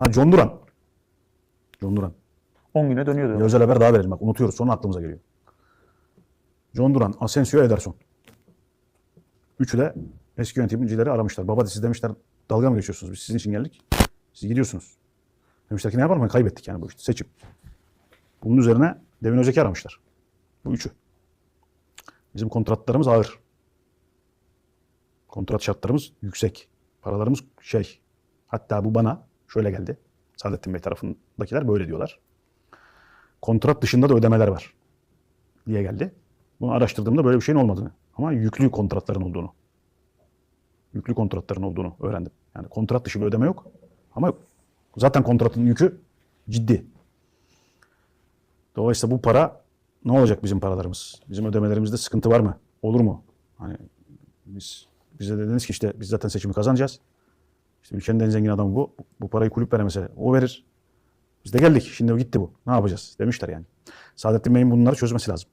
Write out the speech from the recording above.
Ha John Duran. John Duran. 10 güne dönüyor Bir özel haber daha verelim. Bak unutuyoruz. Sonra aklımıza geliyor. John Duran, Asensio, Ederson. Üçü de eski yönetimcileri aramışlar. Baba siz demişler dalga mı geçiyorsunuz? Biz sizin için geldik. Siz gidiyorsunuz. Demişler ki ne yapalım? Kaybettik yani bu işte. Seçim. Bunun üzerine Devin Özek'i aramışlar. Bu üçü. Bizim kontratlarımız ağır. Kontrat şartlarımız yüksek. Paralarımız şey. Hatta bu bana şöyle geldi. Saadettin Bey tarafındakiler böyle diyorlar. Kontrat dışında da ödemeler var diye geldi. Bunu araştırdığımda böyle bir şeyin olmadığını ama yüklü kontratların olduğunu. Yüklü kontratların olduğunu öğrendim. Yani kontrat dışı bir ödeme yok ama zaten kontratın yükü ciddi. Dolayısıyla bu para ne olacak bizim paralarımız? Bizim ödemelerimizde sıkıntı var mı? Olur mu? Hani biz bize dediniz ki işte biz zaten seçimi kazanacağız. İşte ülkenin en zengin adamı bu. Bu parayı kulüp veremese o verir. Biz de geldik. Şimdi gitti bu. Ne yapacağız? Demişler yani. Saadettin Bey'in bunları çözmesi lazım.